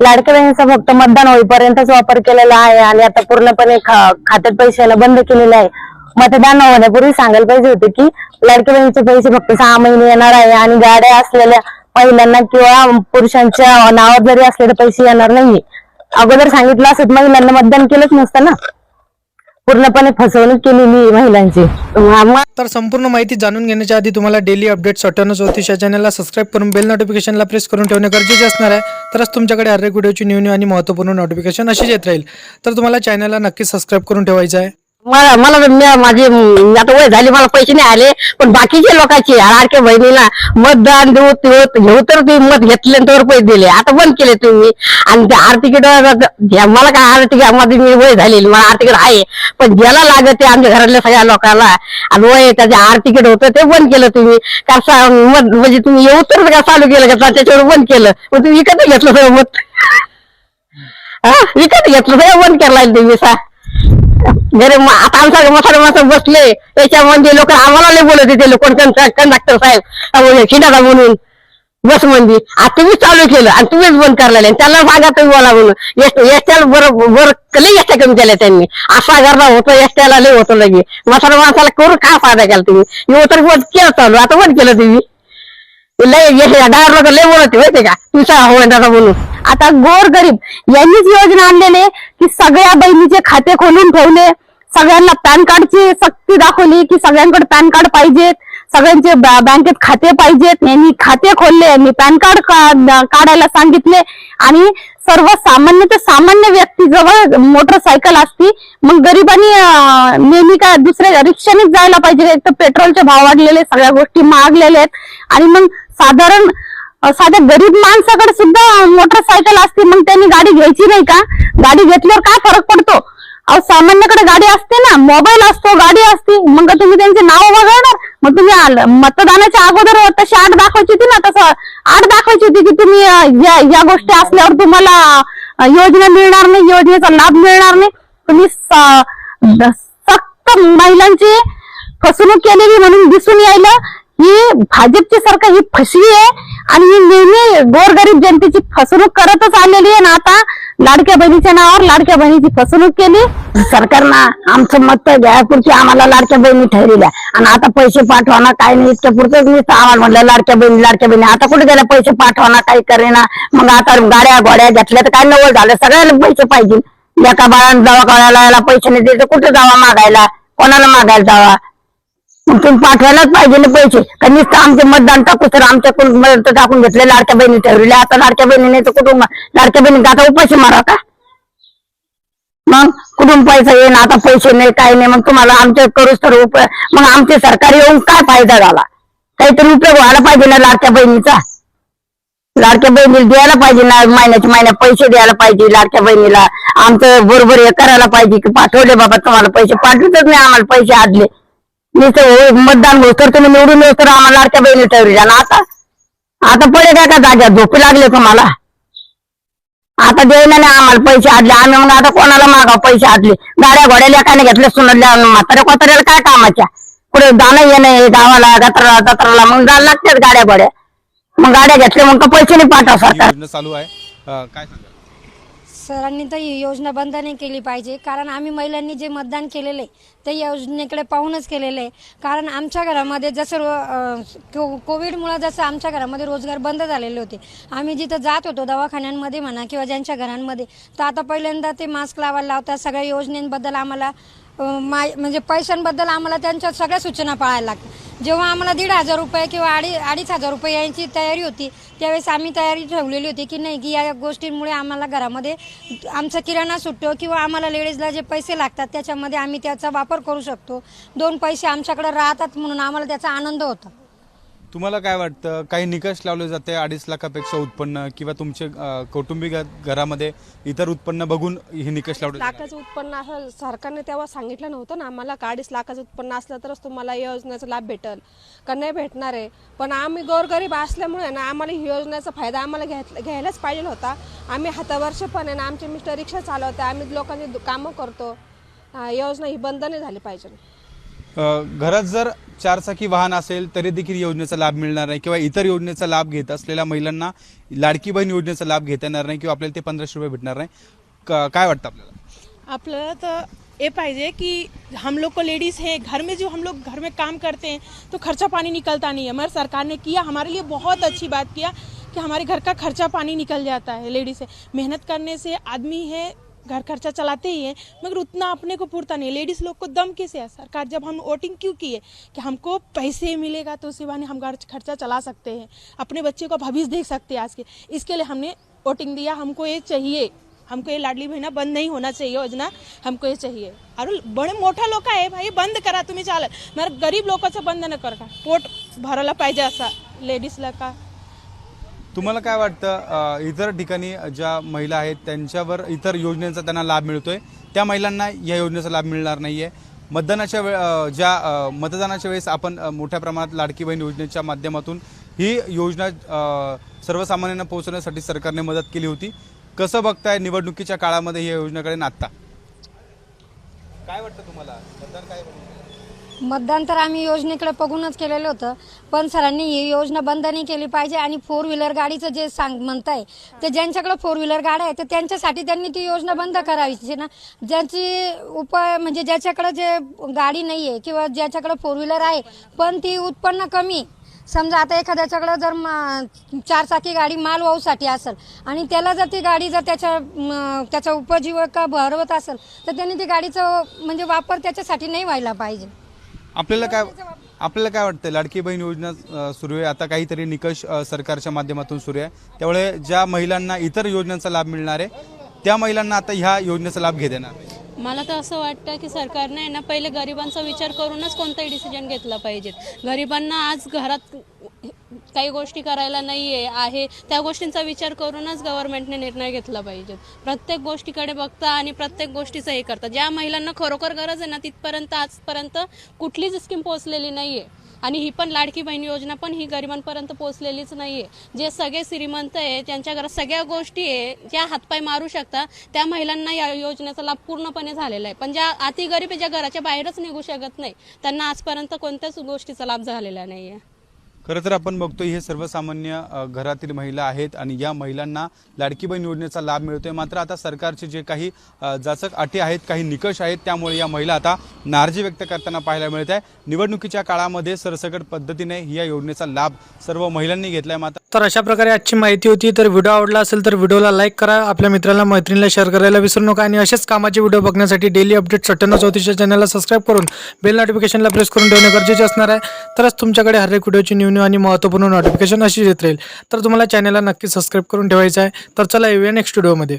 लाडक्या बहिणीचा फक्त मतदान होईपर्यंतच वापर केलेला आहे आणि आता पूर्णपणे खा- खात्यात पैसे बंद केलेलं आहे. मतदान होण्यापूर्वी सांगायला पाहिजे होते की लाडक्या बहिणीचे पैसे फक्त सहा महिने येणार आहे आणि गाड्या असलेल्या महिलांना किंवा पुरुषांच्या नावात जरी असले तर पैसे येणार नाही अगोदर सांगितलं असत महिलांना मतदान केलंच नसतं ना. पूर्णपणे फसवणूक केलेली आहे महिलांची. तर संपूर्ण माहिती जाणून घेण्याच्या आधी तुम्हाला डेली अपडेट्स अठ्ठ्याण्णव चौतीस या चॅनलला सबस्क्राईब करून बेल नोटिफिकेशनला प्रेस करून ठेवणे गरजेचे असणार आहे. तरच तुमच्याकडे हर एक व्हिडिओची न्यू न्यू आणि महत्त्वपूर्ण नोटिफिकेशन अशीच येत राहील. तर तुम्हाला चॅनलला नक्की सबस्क्राईब करून ठेवायचं आहे. मला मला तर मी- माझी म, आता वय झाली मला पैसे नाही आले पण बाकीचे लोकांचे लाडक्या बहिणीला मतदान देऊ देऊ घेऊ तर ते मत घेतले तर पैसे दिले. आता बंद केले तुम्ही. आणि ते आर्थिकीट मला काय आर्थिकमध्ये मी वय झालेली मला आर्थिकीट आहे पण ज्याला लागत ते आमच्या घरातल्या सगळ्या लोकांना आणि वय त्याचे आर्थिकीट होतं ते बंद केलं तुम्ही. कसं मत म्हणजे तुम्ही येऊ तर का चालू केलं का? त्याच्यावर बंद केलं. मग तुम्ही विकत घेतलं सगळं मत. हा विकत घेतलं सगळं बंद केला तुम्ही सा. घरी म- आता आमच्या मसाले मसाले बसले. त्याच्यामध्ये लोक आम्हाला लय बोलत होते लोक कंडक्टर साहेब? खिडाचा म्हणून. बस म्हणजे आता तुम्हीच चालू केलं आणि तुम्हीच बंद करलेले त्याला सांगा तुम्ही बोला म्हणून. एसट्याला बरं बरं लई एसट्या कमी केल्या त्यांनी. असा गरबा होतो एसट्याला लय होतो लगे मसाला माणसाला करून काय फायदा केला तुम्ही? येऊ तर बंद केलं चालू. आता बंद केलं तुम्ही. लय डायवर लय बोलत माहिती का? तुझा होता म्हणून आता गोर गरीब यांनीच योजना आणलेले की सगळ्या बहिणीचे खाते खोलून ठेवले सगळ्यांना पॅन कार्डची सक्ती दाखवली की सगळ्यांकडे पॅन कार्ड पाहिजेत सगळ्यांचे बँकेत खाते पाहिजेत. यांनी खाते खोलले यांनी पॅन कार्ड काढायला सांगितले आणि सर्वसामान्य ते सामान्य व्यक्ती जवळ मोटरसायकल असती मग गरिबांनी नेहमी काय दुसऱ्या रिक्षानेच जायला पाहिजे. एक तर पेट्रोलचे भाव वाढलेले सगळ्या गोष्टी महागलेल्या आहेत. आणि मग साधारण साध्या गरीब माणसाकडे सुद्धा मोटरसायकल असते मग त्यांनी गाडी घ्यायची नाही का? गाडी घेतल्यावर काय फरक पडतो? अहो सामान्याकडे गाडी असते ना मोबाईल असतो गाडी असते मग तुम्ही त्यांचे नाव वगळणार? मग तुम्ही मतदानाच्या अगोदर तशी आठ दाखवायची होती ना तसं आठ दाखवायची होती की तुम्ही या या गोष्टी असल्यावर तुम्हाला योजना मिळणार नाही योजनेचा लाभ मिळणार नाही. तुम्ही स- द- सक्त महिलांची फसवणूक केलेली म्हणून दिसून यायला. ही भाजपची सरकार ही फसवी आहे आणि ही नेहमी गोरगरीब जनतेची फसवणूक करतच आलेली आहे ना आता. लाडक्या बहिणीच्या नावावर लाडक्या बहिणीची फसवणूक केली. सरकारनं आमचं मत घ्यायपुरती आम्हाला लाडक्या बहिणी ठरविल्या. आणि आता पैसे पाठवाना काय नाही इतक्या पुरतच मी आम्हाला म्हटलं लाडक्या बहिणी लाडक्या बहिणी. आता कुठे गेल्या पैसे पाठवाना काही करेना. मग आता गाड्या गोड्या घेतल्या तर काय नवल झालं? सगळ्याला पैसे पाहिजे. एका बाळानं दवाखान्याला याला पैसे नाही द्यायचं कुठे जावा मागायला? कोणाला मागायला जावा? तुम्ही पाठवायलाच पाहिजे ना पैसे. का नुसतं आमचे मतदान टाकू तर आमच्याकडून मदत टाकून घेतले लाडक्या बहिणी ठरविल्या. आता लाडक्या बहिणीने तर कुठून लाडक्या बहिणी आता उपाशी मारा का? मग कुठून पैसा येईन? आता पैसे नाही काही नाही. मग तुम्हाला आमच्या करूच तर मग आमचे सरकार येऊन काय फायदा झाला? काहीतरी उपयोग व्हायला पाहिजे ना लाडक्या बहिणीचा. लाडक्या बहिणीला द्यायला पाहिजे ना महिन्याच्या महिन्यात पैसे द्यायला पाहिजे लाडक्या बहिणीला. आमचं बरोबर हे करायला पाहिजे की पाठवले बाबा तुम्हाला पैसे. पाठवतच नाही आम्हाला पैसे आदले. मी तर मतदान होत तर तुम्ही निवडून येऊ तर आम्हाला लाडक्या बहिणी ठेवली ना आता. आता पडे काय का जाग्या झोपी लागले तुम्हाला. आता देईना नाही आम्हाला पैसे आटले आम्ही मग आता कोणाला मागाव पैसे आटले गाड्या घोड्या लेखाने घेतल्या सुनल्या म्हाताऱ्या कोताऱ्याला काय कामाच्या? पुढे जाणं येणं गावाला गत्राला जत्राला मग जायला लागतात गाड्या घोड्या. मग गाड्या घेतल्या मग पैसे नाही पाठवा सरकार. चालू आहे. काय सरांनी तर ही योजना बंद नाही केली पाहिजे. कारण आम्ही महिलांनी जे मतदान केलेलं आहे ते योजनेकडे पाहूनच केलेलं. आहे कारण आमच्या घरामध्ये जसं रो अं, को कोविडमुळं जसं आमच्या घरामध्ये रोजगार बंद झालेले होते. आम्ही जिथं जात होतो दवाखान्यांमध्ये म्हणा किंवा ज्यांच्या घरांमध्ये तर आता पहिल्यांदा ते मास्क लावायला लावतात. सगळ्या योजनेबद्दल आम्हाला अं, माय म्हणजे पैशांबद्दल आम्हाला त्यांच्या सगळ्या सूचना पाळायला लागतात. जेव्हा आम्हाला दीड हजार रुपये किंवा अडी अडीच हजार रुपये यांची तयारी होती त्यावेळेस आम्ही तयारी ठेवलेली होती की नाही की या गोष्टींमुळे आम्हाला घरामध्ये आमचा किराणा सुटतो किंवा आम्हाला लेडीजला जे पैसे लागतात त्याच्यामध्ये आम्ही त्याचा वापर करू शकतो. दोन पैसे आमच्याकडे राहतात म्हणून आम्हाला त्याचा आनंद होता. तुम्हाला काय वाटतं? काही निकष लावले जाते अडीच लाखापेक्षा उत्पन्न किंवा तुमचे अ, कौटुंबिक घरामध्ये इतर उत्पन्न बघून हे निकष लावले जातात? लाखाचं उत्पन्न असं सरकारने तेव्हा सांगितलं नव्हतं ना आम्हाला का अडीच लाखाचं उत्पन्न असलं तरच तुम्हाला या योजनेचा लाभ भेटेल. का नाही भेटणार आहे? पण आम्ही गोरगरीब असल्यामुळे ना आम्हाला ही योजनेचा फायदा आम्हाला घ्यायला घ्यायलाच पाहिजे होता. आम्ही हातावर्ष पण आहे ना आमचे मिस्टर रिक्षा चालवते आम्ही लोकांची दु- कामं करतो. योजना ही बंद नाही झाली पाहिजे. घरात जर चारचाकी वाहन असेल तरी देखील योजनेचा लाभ मिळणार नाही किंवा इतर योजनेचा लाभ घेत असलेल्या महिलांना लाडकी बहीण योजनेचा लाभ घेता येणार नाही किंवा आपल्याला ते पंधराशे रुपये भेटणार नाही. क- काय वाटतं आपल्याला? आपल्याला तर ये पाहिजे कि हम लोग को लेडीज़ हैं घर में जो हम लोग घर में काम करते हैं तो खर्चा पानी निकलता नहीं है। मगर सरकार ने किया हमारे लिए बहुत अच्छी बात किया कि हमारे घर का खर्चा पानी निकल जाता है लेडीज़ से। मेहनत करने से आदमी है घर खर्चा चलाते ही हैं, मगर उतना अपने को पूरता नहीं है। लेडीज़ लोग को दम कैसे है? सरकार जब हम वोटिंग क्यों किए कि हमको पैसे मिलेगा तो उसी बहाने हम घर खर्चा चला सकते हैं। अपने बच्चे का भविष्य देख सकते हैं आज के। इसके लिए हमने वोटिंग दिया, हमको ये चाहिए। हमको ये लाडली बहिणा बंद नहीं होना चाहिए योजना, हमको ये चाहिए। और बड़े मोठा लोक आहे भाई, बंद करा तुम्ही चालेल मग गरीब लोकांचं बंद न करा। पोट भरायला पाहिजे असा लेडीजला का तुम्हाला काय वाटतं इतर ठिकाणी ज्या महिला आहेत त्यांच्यावर इतर योजनेचा त्यांना लाभ मिळतोय. त्या महिलांना या योजनेचा लाभ मिळणार नाहीये. मतदानाच्या वेळ ज्या मतदानाच्या वेळेस आपण मोठ्या प्रमाणात लाडकी बहीण योजनेच्या माध्यमातून ही योजना सर्वसामान्यांना पोहोचवण्यासाठी सरकारने मदत केली होती. कसं बघताय निवडणुकीच्या काळामध्ये या योजनेकडे नाचता काय वाटतं तुम्हाला? मतदान काय मतदान तर आम्ही योजनेकडे बघूनच केलेलं होतं. पण सरांनी ही योजना बंद नाही केली पाहिजे आणि फोर व्हीलर गाडीचं जे सांग म्हणताय ते ज्यांच्याकडे फोर व्हीलर गाड्या आहे तर त्यांच्यासाठी त्यांनी ती योजना बंद करावीची ना? ज्यांची उपाय म्हणजे ज्याच्याकडे जे गाडी नाही आहे किंवा ज्याच्याकडे फोर व्हीलर आहे पण ती उत्पन्न कमी. समजा आता एखाद्याच्याकडे जर मा- चारचाकी गाडी माल वाहूसाठी असेल आणि त्याला जर ती गाडी जर त्याच्या त्याचा उपजीविका भरवत असेल तर त्यांनी ती गाडीचा म्हणजे वापर त्याच्यासाठी नाही व्हायला पाहिजे. आपल्याला काय आपल्याला काय वाटतं लाडकी बहीण योजना सुरू आहे. आता काहीतरी निकष सरकारच्या माध्यमातून सुरू आहे. त्यामुळे ज्या महिलांना इतर योजनांचा लाभ मिळणार आहे त्या महिलांना आता ह्या योजनेचा लाभ घेत येणार मला तर असं वाटतं की सरकारने आहे ना पहिले गरिबांचा विचार करूनच कोणताही डिसिजन घेतला पाहिजेत गरिबांना आज घरात काही गोष्टी करायला नाही आहे. आहे त्या गोष्टींचा विचार करूनच गव्हर्नमेंटने निर्णय घेतला पाहिजे. प्रत्येक गोष्टीकडे बघता आणि प्रत्येक गोष्टीचं हे करता. ज्या महिलांना खरोखर गरज आहे ना तिथपर्यंत आजपर्यंत कुठलीच स्कीम पोहोचलेली नाही आहे आणि ही पण लाडकी बहीण योजना पण ही गरिबांपर्यंत पोहोचलेलीच नाही आहे जे सगळे श्रीमंत आहे त्यांच्या घरात सगळ्या गोष्टी आहे ज्या हातपाय मारू शकतात त्या महिलांना या योजनेचा लाभ पूर्णपणे झालेला आहे. पण ज्या अति गरीब आहे, ज्या घराच्या बाहेरच निघू शकत नाही त्यांना आजपर्यंत कोणत्याच गोष्टीचा लाभ झालेला नाही आहे खरं तर आपण बघतोय हे सर्वसामान्य घरातील महिला आहेत आणि या महिलांना लाडकी बहीण योजनेचा लाभ मिळतोय. मात्र आता सरकारचे जे काही जाचक अटी आहेत काही निकष आहेत त्यामुळे या महिला आता नाराजी व्यक्त करताना पाहायला मिळत आहे. निवडणुकीच्या काळामध्ये सरसकट पद्धतीने या योजनेचा लाभ सर्व महिलांनी घेतलाय. मात्र तर अशा प्रकारे आजची माहिती होती. तर व्हिडिओ आवडला असेल तर व्हिडिओला लाईक करा. आपल्या मित्रांना मैत्रिणीला शेअर करायला विसरू नका आणि असेच कामाचे व्हिडिओ बघण्यासाठी डेली अपडेट सट्ट्याण्णव चौतीसच्या चॅनलला सबस्क्राईब करून बेल नोटिफिकेशनला प्रेस करून ठेवणे गरजेचे असणार आहे. तरच तुमच्याकडे हर एक व्हिडिओची न्यू न्यू आणि महत्त्वपूर्ण नोटिफिकेशन अशी येत राहील. तर तुम्हाला चॅनलला नक्की सबस्क्राईब करून ठेवायचं आहे. तर चला येऊया नेक्स्ट व्हिडिओमध्ये